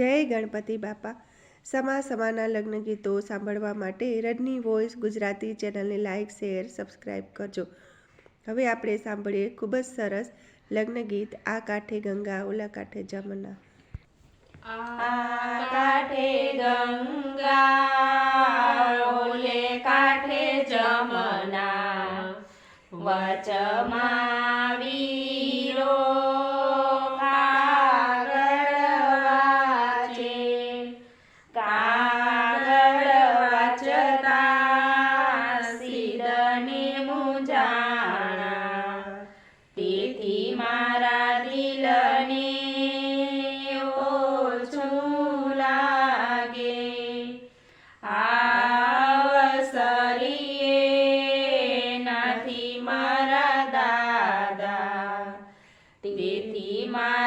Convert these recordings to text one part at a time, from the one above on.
જય ગણપતિ બાપા. સમા સમાના લગ્ન ગીતો સાંભળવા માટે રજની વોઇસ ગુજરાતી ચેનલને લાઇક શેર સબસ્ક્રાઈબ કરજો. હવે આપણે સાંભળીએ ખૂબ જ સરસ લગ્ન ગીત આ કાંઠે ગંગા, ઓલા કાંઠે જમના. આ કાંઠે ગંગા કાંઠે જમના. વચમાં તેથી મા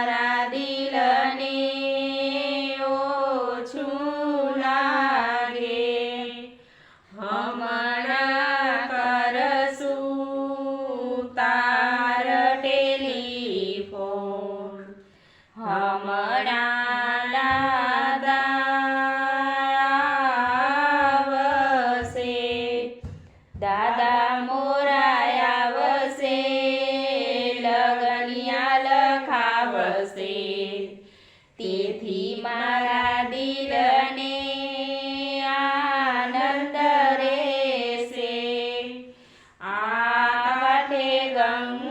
તેથી મારા દિલને આનંદ રહેશે. આ વાતે ગંગા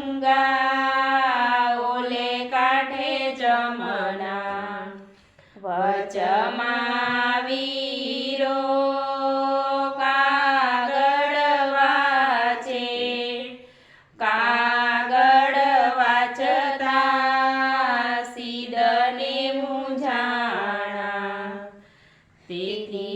迪迪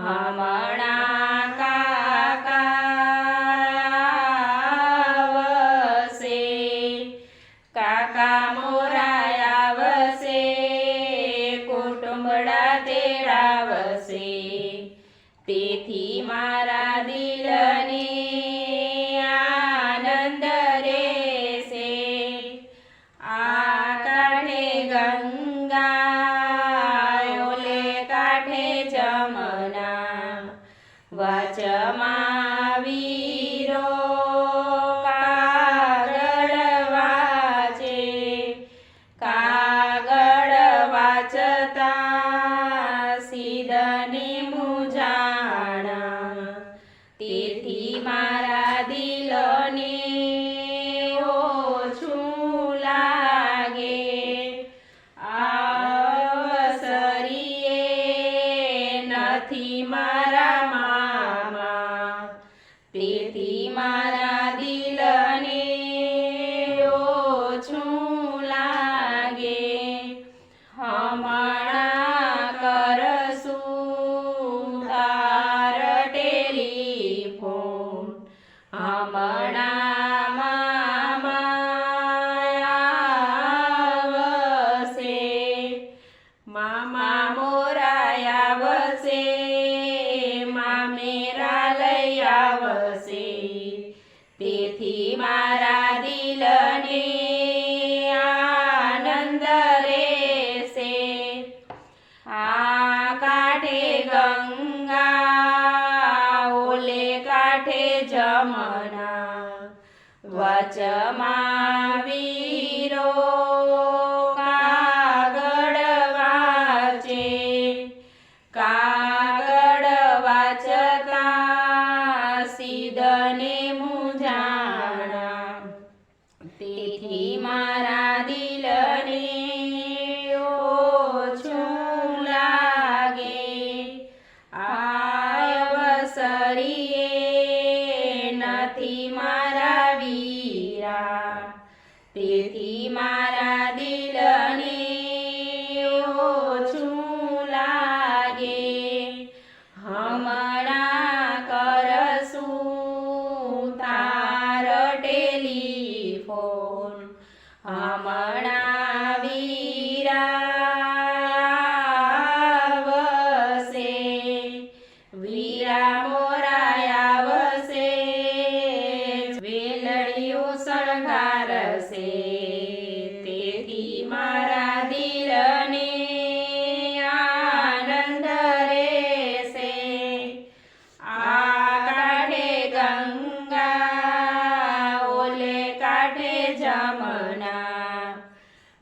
妈妈 ને મુજાણા તે 厦门 વચમાં વીરો કાગળ વાંચે. કાગળ વાંચતા સિદ્ધને ઘણા વીરા વસે વીરા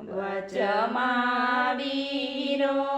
વચમાં વીરો